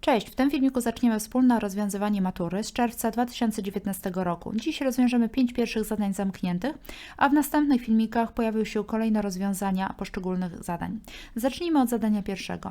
Cześć, w tym filmiku zaczniemy wspólne rozwiązywanie matury z czerwca 2019 roku. Dziś rozwiążemy 5 pierwszych zadań zamkniętych, a w następnych filmikach pojawią się kolejne rozwiązania poszczególnych zadań. Zacznijmy od zadania pierwszego.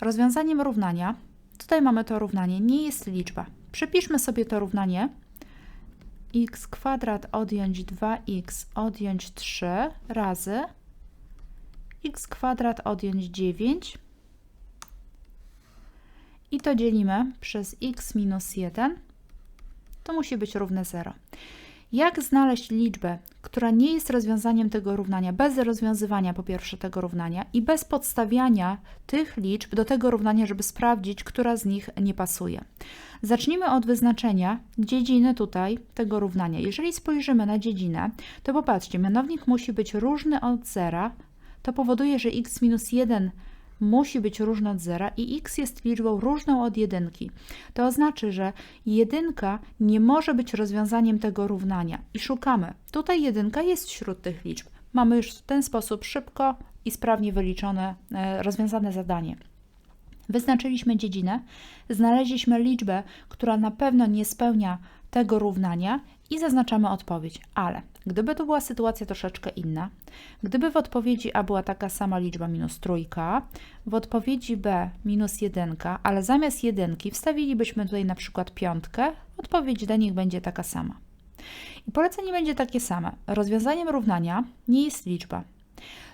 Rozwiązaniem równania, tutaj mamy to równanie, nie jest liczba. Przypiszmy sobie to równanie x kwadrat odjąć 2x odjąć 3 razy x kwadrat odjąć 9 i to dzielimy przez x minus 1, to musi być równe 0. Jak znaleźć liczbę, która nie jest rozwiązaniem tego równania, bez rozwiązywania po pierwsze tego równania i bez podstawiania tych liczb do tego równania, żeby sprawdzić, która z nich nie pasuje? Zacznijmy od wyznaczenia dziedziny tutaj tego równania. Jeżeli spojrzymy na dziedzinę, to popatrzcie, mianownik musi być różny od zera. To powoduje, że x minus 1 musi być różna od zera i x jest liczbą różną od jedynki. To oznacza, że jedynka nie może być rozwiązaniem tego równania i szukamy. Tutaj jedynka jest wśród tych liczb. Mamy już w ten sposób szybko i sprawnie wyliczone, e, rozwiązane zadanie. Wyznaczyliśmy dziedzinę, znaleźliśmy liczbę, która na pewno nie spełnia tego równania i zaznaczamy odpowiedź, ale gdyby to była sytuacja troszeczkę inna, gdyby w odpowiedzi A była taka sama liczba minus trójka, w odpowiedzi B minus jedynka, ale zamiast jedynki wstawilibyśmy tutaj na przykład piątkę, odpowiedź D niech będzie taka sama. I polecenie będzie takie same. Rozwiązaniem równania nie jest liczba.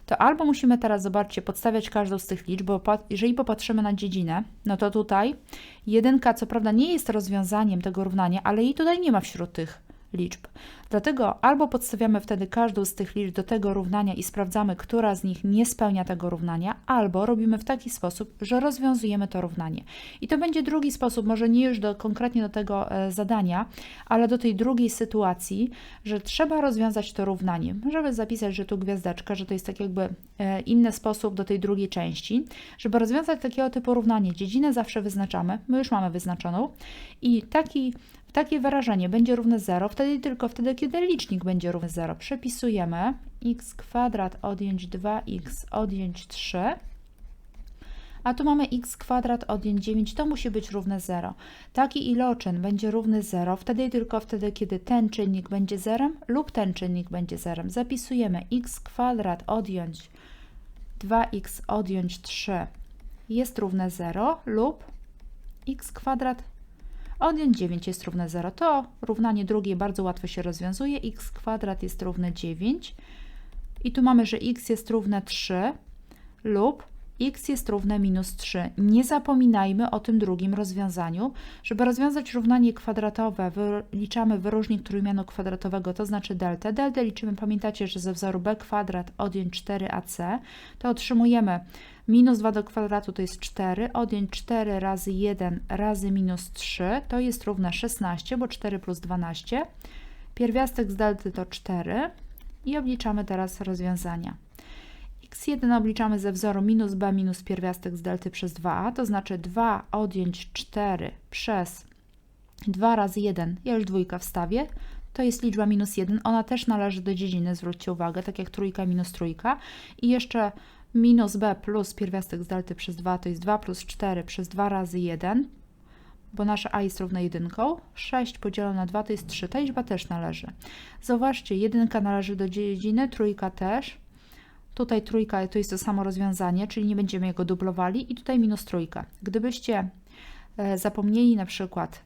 To albo musimy teraz, zobaczcie, podstawiać każdą z tych liczb, bo jeżeli popatrzymy na dziedzinę, no to tutaj jedynka co prawda nie jest rozwiązaniem tego równania, ale jej tutaj nie ma wśród tych liczb. Dlatego albo podstawiamy wtedy każdą z tych liczb do tego równania i sprawdzamy, która z nich nie spełnia tego równania, albo robimy w taki sposób, że rozwiązujemy to równanie. I to będzie drugi sposób, może nie już do, konkretnie do tego e, zadania, ale do tej drugiej sytuacji, że trzeba rozwiązać to równanie. Żeby zapisać, że tu gwiazdeczka, że to jest tak jakby e, inny sposób do tej drugiej części. Żeby rozwiązać takiego typu równanie, dziedzinę zawsze wyznaczamy, my już mamy wyznaczoną i taki takie wyrażenie będzie równe 0 wtedy tylko wtedy, kiedy licznik będzie równy 0. Przepisujemy x kwadrat odjąć 2x odjąć 3, a tu mamy x kwadrat odjąć 9, to musi być równe 0. Taki iloczyn będzie równy 0 wtedy tylko wtedy, kiedy ten czynnik będzie zerem lub ten czynnik będzie zerem. Zapisujemy x kwadrat odjąć 2x odjąć 3 jest równe 0 lub x kwadrat Odjąć 9 jest równe 0. To równanie drugie bardzo łatwo się rozwiązuje. x kwadrat jest równe 9. I tu mamy, że x jest równe 3 lub x jest równe minus 3. Nie zapominajmy o tym drugim rozwiązaniu. Żeby rozwiązać równanie kwadratowe, wyliczamy wyróżnik trójmianu kwadratowego, to znaczy deltę. Deltę liczymy, pamiętacie, że ze wzoru b kwadrat odjąć 4ac, to otrzymujemy minus 2 do kwadratu to jest 4, odjąć 4 razy 1 razy minus 3 to jest równe 16, bo 4 plus 12. Pierwiastek z delty to 4 i obliczamy teraz rozwiązania x1 obliczamy ze wzoru minus b minus pierwiastek z delty przez 2a, to znaczy 2 odjąć 4 przez 2 razy 1, ja już dwójka wstawię, to jest liczba minus 1, ona też należy do dziedziny, zwróćcie uwagę, tak jak trójka minus trójka. I jeszcze minus b plus pierwiastek z delty przez 2 to jest 2 plus 4 przez 2 razy 1, bo nasze a jest równe jedynką. 6 podzielone na 2 to jest 3, ta liczba też należy. Zauważcie, jedynka należy do dziedziny, trójka też. Tutaj trójka to jest to samo rozwiązanie, czyli nie będziemy jego dublowali i tutaj minus trójka. Gdybyście e, zapomnieli na przykład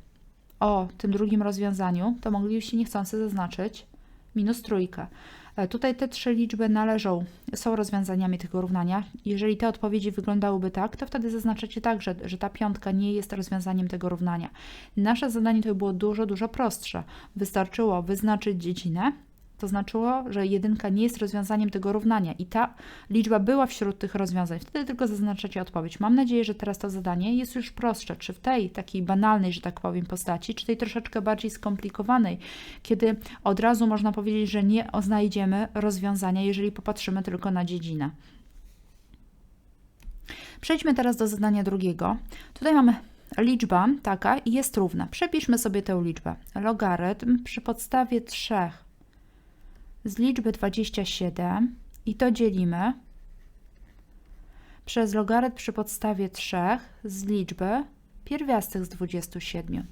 o tym drugim rozwiązaniu, to moglibyście niechcący zaznaczyć minus trójkę. E, tutaj te trzy liczby należą, są rozwiązaniami tego równania. Jeżeli te odpowiedzi wyglądałyby tak, to wtedy zaznaczacie tak, że, że ta piątka nie jest rozwiązaniem tego równania. Nasze zadanie to było dużo, dużo prostsze. Wystarczyło wyznaczyć dziedzinę, to znaczyło, że jedynka nie jest rozwiązaniem tego równania i ta liczba była wśród tych rozwiązań. Wtedy tylko zaznaczacie odpowiedź. Mam nadzieję, że teraz to zadanie jest już prostsze. Czy w tej takiej banalnej, że tak powiem, postaci, czy tej troszeczkę bardziej skomplikowanej, kiedy od razu można powiedzieć, że nie znajdziemy rozwiązania, jeżeli popatrzymy tylko na dziedzinę. Przejdźmy teraz do zadania drugiego. Tutaj mamy liczba taka i jest równa. Przepiszmy sobie tę liczbę. Logarytm przy podstawie 3 z liczby 27 i to dzielimy przez logarytm przy podstawie 3 z liczby pierwiastek z 27.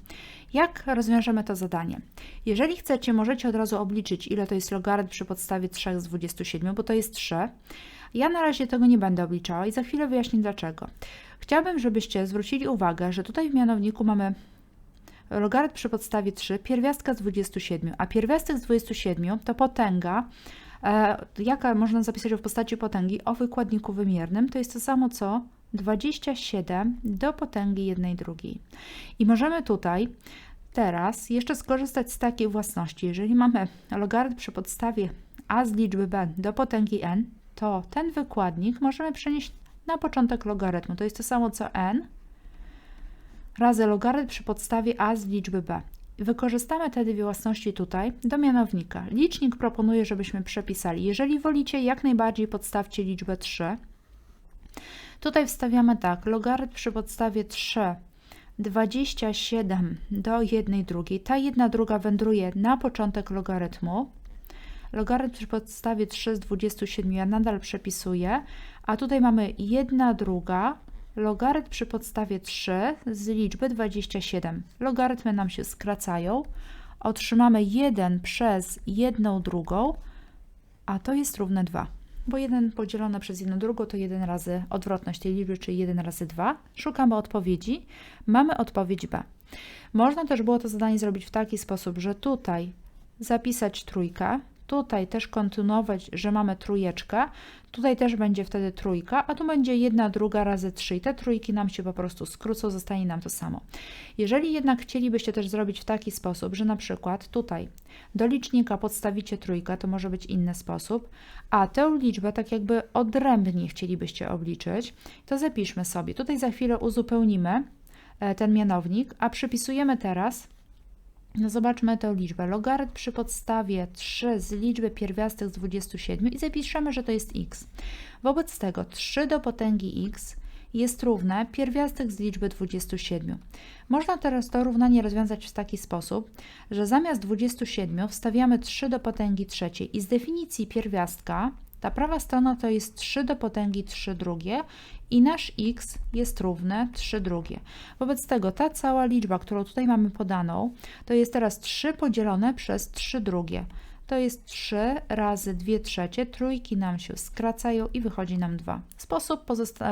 Jak rozwiążemy to zadanie? Jeżeli chcecie, możecie od razu obliczyć, ile to jest logarytm przy podstawie 3 z 27, bo to jest 3. Ja na razie tego nie będę obliczała i za chwilę wyjaśnię dlaczego. Chciałabym, żebyście zwrócili uwagę, że tutaj w mianowniku mamy logarytm przy podstawie 3, pierwiastka z 27, a pierwiastek z 27 to potęga, e, jaka można zapisać w postaci potęgi o wykładniku wymiernym, to jest to samo co 27 do potęgi 1 drugiej. I możemy tutaj teraz jeszcze skorzystać z takiej własności. Jeżeli mamy logarytm przy podstawie a z liczby b do potęgi n, to ten wykładnik możemy przenieść na początek logarytmu. To jest to samo co n razy logarytm przy podstawie a z liczby b. Wykorzystamy te dwie własności tutaj do mianownika. Licznik proponuje, żebyśmy przepisali. Jeżeli wolicie, jak najbardziej podstawcie liczbę 3. Tutaj wstawiamy tak, logarytm przy podstawie 3 27 do 1 drugiej. Ta 1 druga wędruje na początek logarytmu. Logarytm przy podstawie 3 z 27 ja nadal przepisuję, a tutaj mamy 1 druga logarytm przy podstawie 3 z liczby 27. Logarytmy nam się skracają. Otrzymamy 1 przez 1 drugą, a to jest równe 2. Bo 1 podzielone przez 1 drugą to 1 razy odwrotność tej liczby, czyli 1 razy 2. Szukamy odpowiedzi. Mamy odpowiedź B. Można też było to zadanie zrobić w taki sposób, że tutaj zapisać trójkę, Tutaj też kontynuować, że mamy trójeczkę. Tutaj też będzie wtedy trójka, a tu będzie jedna druga razy trzy i te trójki nam się po prostu skrócą, zostanie nam to samo. Jeżeli jednak chcielibyście też zrobić w taki sposób, że na przykład tutaj do licznika podstawicie trójkę, to może być inny sposób, a tę liczbę tak jakby odrębnie chcielibyście obliczyć, to zapiszmy sobie. Tutaj za chwilę uzupełnimy e, ten mianownik, a przypisujemy teraz no zobaczmy tę liczbę. Logarytm przy podstawie 3 z liczby pierwiastek z 27 i zapiszemy, że to jest x. Wobec tego 3 do potęgi x jest równe pierwiastek z liczby 27. Można teraz to równanie rozwiązać w taki sposób, że zamiast 27 wstawiamy 3 do potęgi trzeciej i z definicji pierwiastka ta prawa strona to jest 3 do potęgi 3 drugie i nasz x jest równe 3 drugie. Wobec tego ta cała liczba, którą tutaj mamy podaną, to jest teraz 3 podzielone przez 3 drugie to jest 3 razy 2 trzecie, trójki nam się skracają i wychodzi nam 2. Sposób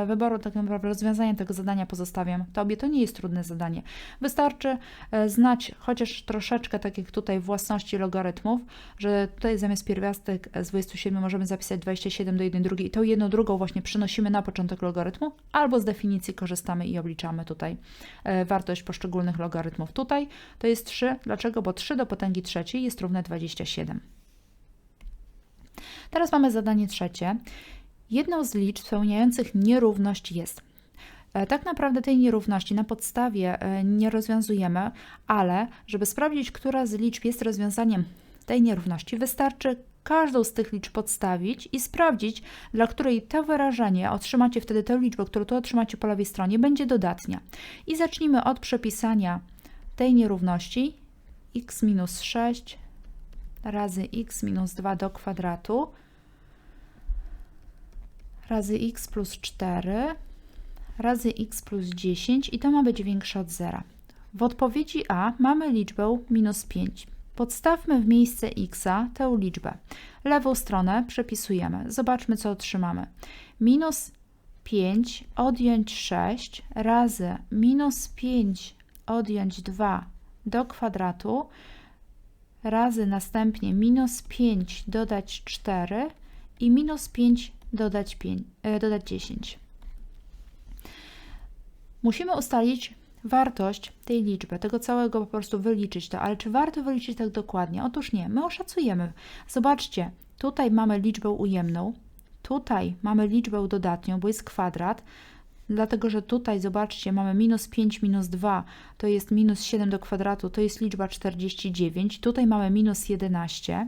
wyboru tak naprawdę rozwiązania tego zadania pozostawiam Tobie. To nie jest trudne zadanie. Wystarczy e, znać chociaż troszeczkę, tak jak tutaj, własności logarytmów, że tutaj zamiast pierwiastek z 27 możemy zapisać 27 do 1 drugiej i tą jedną drugą właśnie przynosimy na początek logarytmu, albo z definicji korzystamy i obliczamy tutaj e, wartość poszczególnych logarytmów. Tutaj to jest 3. Dlaczego? Bo 3 do potęgi trzeciej jest równe 27. Teraz mamy zadanie trzecie. Jedną z liczb spełniających nierówność jest. E, tak naprawdę tej nierówności na podstawie e, nie rozwiązujemy, ale żeby sprawdzić, która z liczb jest rozwiązaniem tej nierówności, wystarczy każdą z tych liczb podstawić i sprawdzić, dla której to wyrażenie otrzymacie wtedy tę liczbę, którą tu otrzymacie po lewej stronie, będzie dodatnia. I zacznijmy od przepisania tej nierówności x minus 6 razy x minus 2 do kwadratu razy x plus 4 razy x plus 10 i to ma być większe od zera. W odpowiedzi A mamy liczbę minus 5. Podstawmy w miejsce x tę liczbę. Lewą stronę przepisujemy. Zobaczmy, co otrzymamy. Minus 5 odjąć 6 razy minus 5 odjąć 2 do kwadratu razy następnie minus 5 dodać 4 i minus 5 dodać, 5, e, dodać 10. Musimy ustalić wartość tej liczby, tego całego po prostu wyliczyć to, ale czy warto wyliczyć tak dokładnie? Otóż nie, my oszacujemy. Zobaczcie, tutaj mamy liczbę ujemną, tutaj mamy liczbę dodatnią, bo jest kwadrat, dlatego że tutaj, zobaczcie, mamy minus 5 minus 2, to jest minus 7 do kwadratu, to jest liczba 49, tutaj mamy minus 11,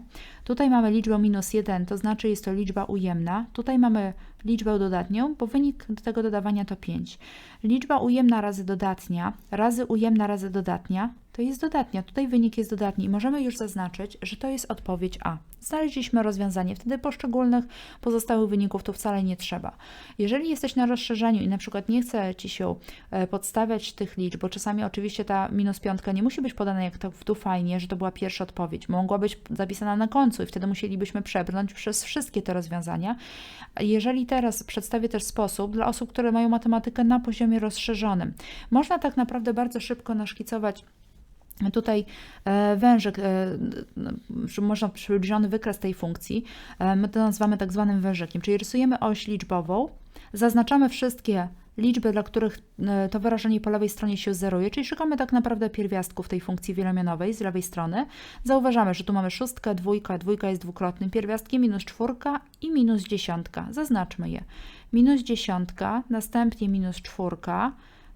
Tutaj mamy liczbę minus 1, to znaczy jest to liczba ujemna. Tutaj mamy liczbę dodatnią, bo wynik do tego dodawania to 5. Liczba ujemna razy dodatnia, razy ujemna razy dodatnia, to jest dodatnia. Tutaj wynik jest dodatni i możemy już zaznaczyć, że to jest odpowiedź A. Znaleźliśmy rozwiązanie, wtedy poszczególnych pozostałych wyników tu wcale nie trzeba. Jeżeli jesteś na rozszerzeniu i na przykład nie chce Ci się e, podstawiać tych liczb, bo czasami oczywiście ta minus piątka nie musi być podana jak to tu fajnie, że to była pierwsza odpowiedź. Mogła być zapisana na końcu i wtedy musielibyśmy przebrnąć przez wszystkie te rozwiązania. Jeżeli teraz przedstawię też sposób dla osób, które mają matematykę na poziomie rozszerzonym, można tak naprawdę bardzo szybko naszkicować Tutaj e, wężyk, e, można przybliżony wykres tej funkcji, e, my to nazywamy tak zwanym wężykiem, czyli rysujemy oś liczbową, zaznaczamy wszystkie liczby, dla których to wyrażenie po lewej stronie się zeruje, czyli szukamy tak naprawdę pierwiastków tej funkcji wielomionowej z lewej strony. Zauważamy, że tu mamy szóstkę, dwójka, dwójka jest dwukrotnym pierwiastkiem, minus czwórka i minus dziesiątka. Zaznaczmy je. Minus dziesiątka, następnie minus czwórka,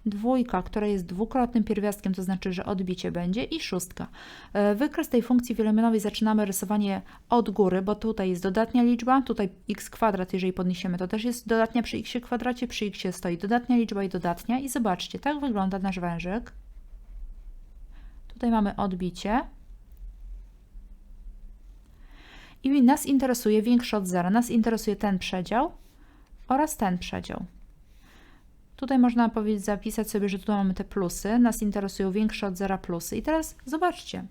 dwójka, która jest dwukrotnym pierwiastkiem, to znaczy, że odbicie będzie i szóstka. E, wykres tej funkcji wielomionowej zaczynamy rysowanie od góry, bo tutaj jest dodatnia liczba, tutaj x kwadrat, jeżeli podniesiemy, to też jest dodatnia przy x kwadracie, przy x stoi dodatnia liczba i dodatnia i zobaczcie, tak wygląda nasz wężyk. Tutaj mamy odbicie. I nas interesuje większe od zera, nas interesuje ten przedział oraz ten przedział. Tutaj można powiedzieć, zapisać sobie, że tu mamy te plusy, nas interesują większe od zera plusy. I teraz zobaczcie,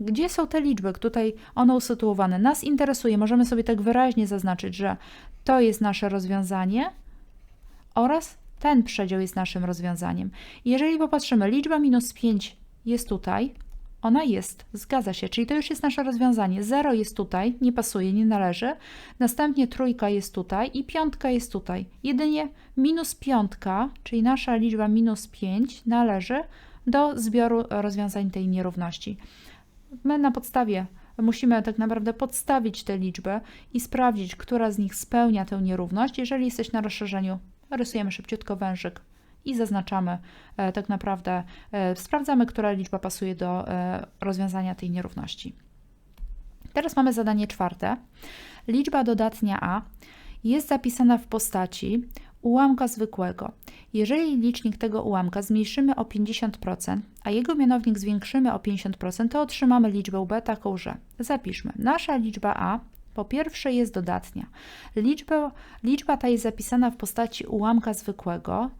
gdzie są te liczby, tutaj one usytuowane. Nas interesuje, możemy sobie tak wyraźnie zaznaczyć, że to jest nasze rozwiązanie oraz ten przedział jest naszym rozwiązaniem. Jeżeli popatrzymy, liczba minus 5 jest tutaj, ona jest, zgadza się, czyli to już jest nasze rozwiązanie. 0 jest tutaj, nie pasuje, nie należy. Następnie trójka jest tutaj i piątka jest tutaj. Jedynie minus piątka, czyli nasza liczba minus 5 należy do zbioru rozwiązań tej nierówności. My na podstawie musimy tak naprawdę podstawić tę liczbę i sprawdzić, która z nich spełnia tę nierówność. Jeżeli jesteś na rozszerzeniu, rysujemy szybciutko wężyk i zaznaczamy e, tak naprawdę, e, sprawdzamy, która liczba pasuje do e, rozwiązania tej nierówności. Teraz mamy zadanie czwarte. Liczba dodatnia a jest zapisana w postaci ułamka zwykłego. Jeżeli licznik tego ułamka zmniejszymy o 50%, a jego mianownik zwiększymy o 50%, to otrzymamy liczbę b taką, że zapiszmy. Nasza liczba a po pierwsze jest dodatnia. Liczba, liczba ta jest zapisana w postaci ułamka zwykłego,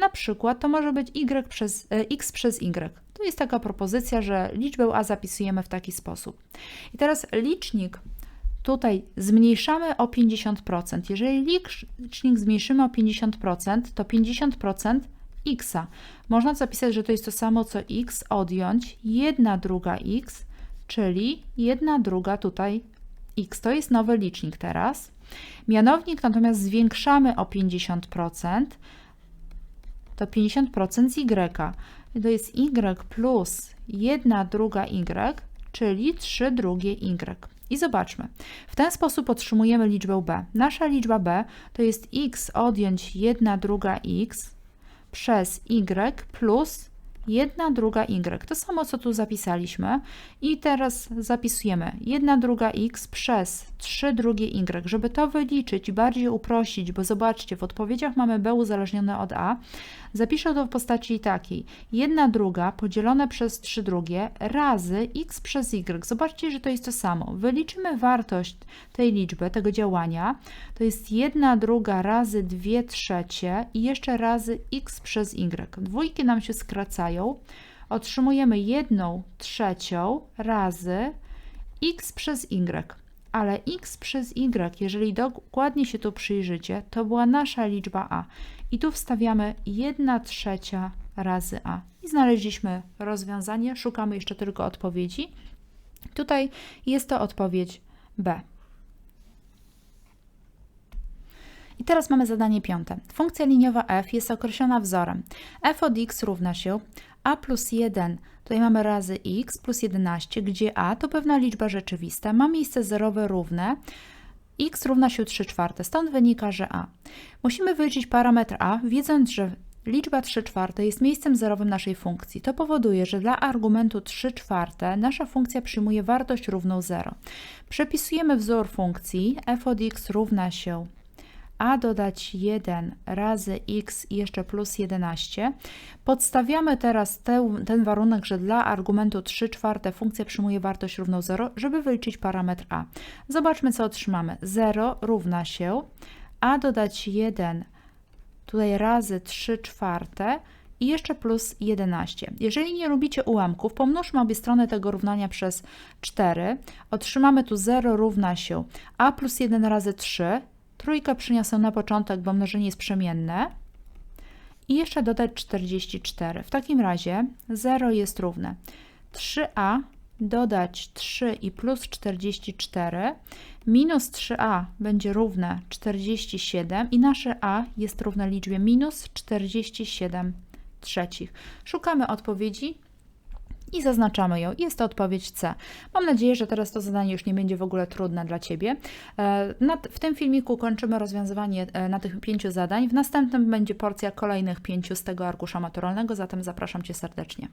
na przykład to może być y przez, e, x przez y. To jest taka propozycja, że liczbę a zapisujemy w taki sposób. I teraz licznik tutaj zmniejszamy o 50%. Jeżeli licznik zmniejszymy o 50%, to 50% x. Można zapisać, że to jest to samo co x odjąć 1 druga x, czyli 1 druga tutaj x. To jest nowy licznik teraz. Mianownik natomiast zwiększamy o 50%, to 50% z y. To jest y plus 1 druga y, czyli 3 drugie y. I zobaczmy. W ten sposób otrzymujemy liczbę b. Nasza liczba b to jest x odjąć 1 druga x przez y plus 1 druga y. To samo, co tu zapisaliśmy. I teraz zapisujemy 1 druga x przez 3 drugie y. Żeby to wyliczyć i bardziej uprościć, bo zobaczcie, w odpowiedziach mamy b uzależnione od a, Zapiszę to w postaci takiej. 1 druga podzielone przez 3 drugie razy x przez y. Zobaczcie, że to jest to samo. Wyliczymy wartość tej liczby, tego działania. To jest 1 druga razy 2 trzecie i jeszcze razy x przez y. Dwójki nam się skracają. Otrzymujemy 1 trzecią razy x przez y ale x przez y, jeżeli dokładnie się tu przyjrzycie, to była nasza liczba a. I tu wstawiamy 1 trzecia razy a. I znaleźliśmy rozwiązanie, szukamy jeszcze tylko odpowiedzi. Tutaj jest to odpowiedź b. I teraz mamy zadanie piąte. Funkcja liniowa f jest określona wzorem. f od x równa się a plus 1, tutaj mamy razy x plus 11, gdzie a to pewna liczba rzeczywista, ma miejsce zerowe równe, x równa się 3 czwarte, stąd wynika, że a. Musimy wyliczyć parametr a, wiedząc, że liczba 3 czwarte jest miejscem zerowym naszej funkcji. To powoduje, że dla argumentu 3 czwarte nasza funkcja przyjmuje wartość równą 0. Przepisujemy wzór funkcji f od x równa się a dodać 1 razy x i jeszcze plus 11. Podstawiamy teraz te, ten warunek, że dla argumentu 3 czwarte funkcja przyjmuje wartość równą 0, żeby wyliczyć parametr a. Zobaczmy, co otrzymamy. 0 równa się a dodać 1 tutaj razy 3 czwarte i jeszcze plus 11. Jeżeli nie lubicie ułamków, pomnóżmy obie strony tego równania przez 4. Otrzymamy tu 0 równa się a plus 1 razy 3. Trójkę przyniosę na początek, bo mnożenie jest przemienne. I jeszcze dodać 44. W takim razie 0 jest równe 3a dodać 3 i plus 44 minus 3a będzie równe 47 i nasze a jest równe liczbie minus 47 trzecich. Szukamy odpowiedzi i zaznaczamy ją. Jest to odpowiedź C. Mam nadzieję, że teraz to zadanie już nie będzie w ogóle trudne dla Ciebie. E, w tym filmiku kończymy rozwiązywanie e, na tych pięciu zadań. W następnym będzie porcja kolejnych pięciu z tego arkusza maturalnego, zatem zapraszam Cię serdecznie.